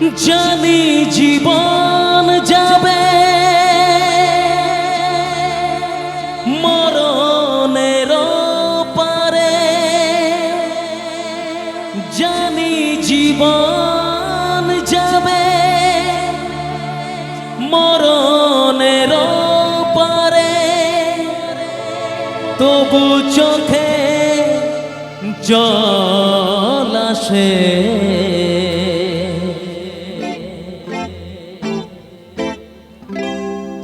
জানি জীবন যাবে। মরণের পারে। জানি জীবন যাবে। মরণের পারে। তবু চোখে জল আসে।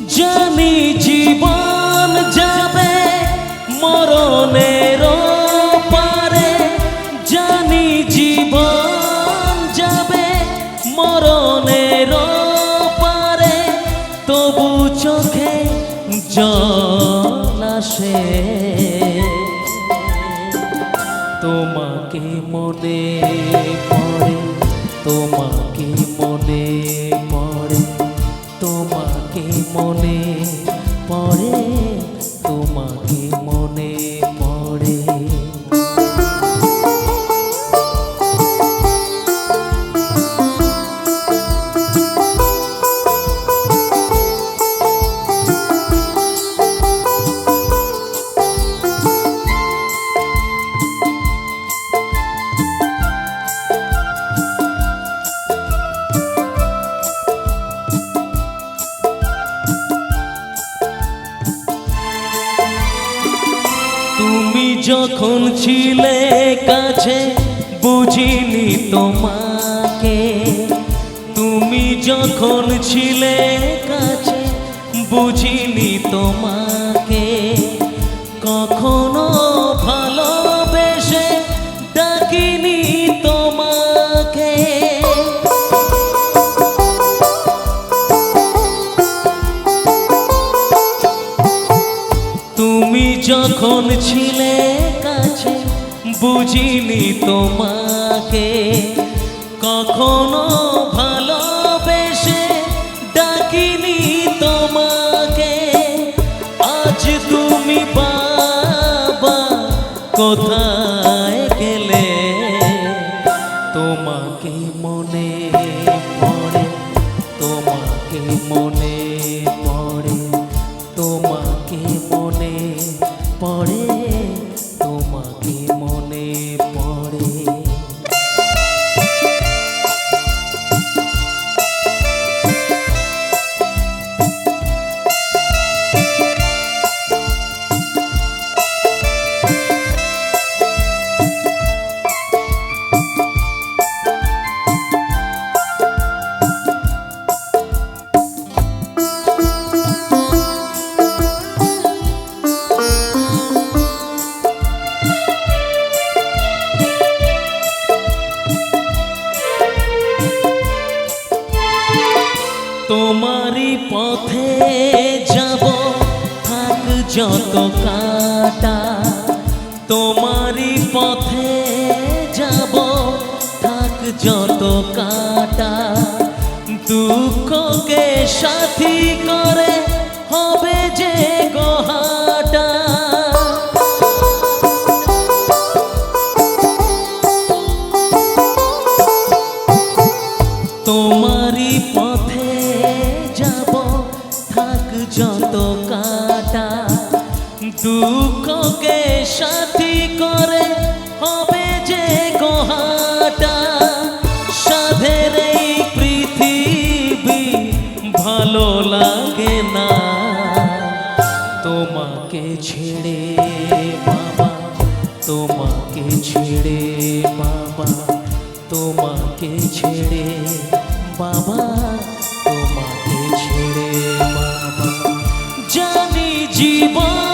জানি জীবন যাবে মরণের পারে জানি জীবন যাবে মরণের পারে তবু চোখে জল তোমাকে মনে পড়ে, তোমাকে পড়ে তোমাকে মনে তুমি যখন ছিলে কাছে বুঝিনি তোমাকে। তুমি যখন ছিলে কাছে বুঝিনি তোমাকে। কখনো যখন ছিলে কাছে, বুঝিনি তোমাকে। কখনো ভালোবেসে ডাকিনি তোমাকে। আজ তুমি বাবা, কোথায় গেলে? তোমাকে মনে পড়ে, তোমাকে মনে তোমাকে তোমারই পথে যাব। থাক যত কাটা, তোমারই পথে যাব। থাক যত কাটা, দুঃখকে সাথী করে হবে যে গোহাটা। তোমারই দুঃখকে সাথী করে হবে যে গোহাটা। সাধের এই পৃথিবী ভালো লাগে না। তোমাকে ছেড়ে বাবা, তোমাকে ছেড়ে বাবা, তোমাকে ছেড়ে বাবা, তোমাকে ছেড়ে বাবা। জানি জীবন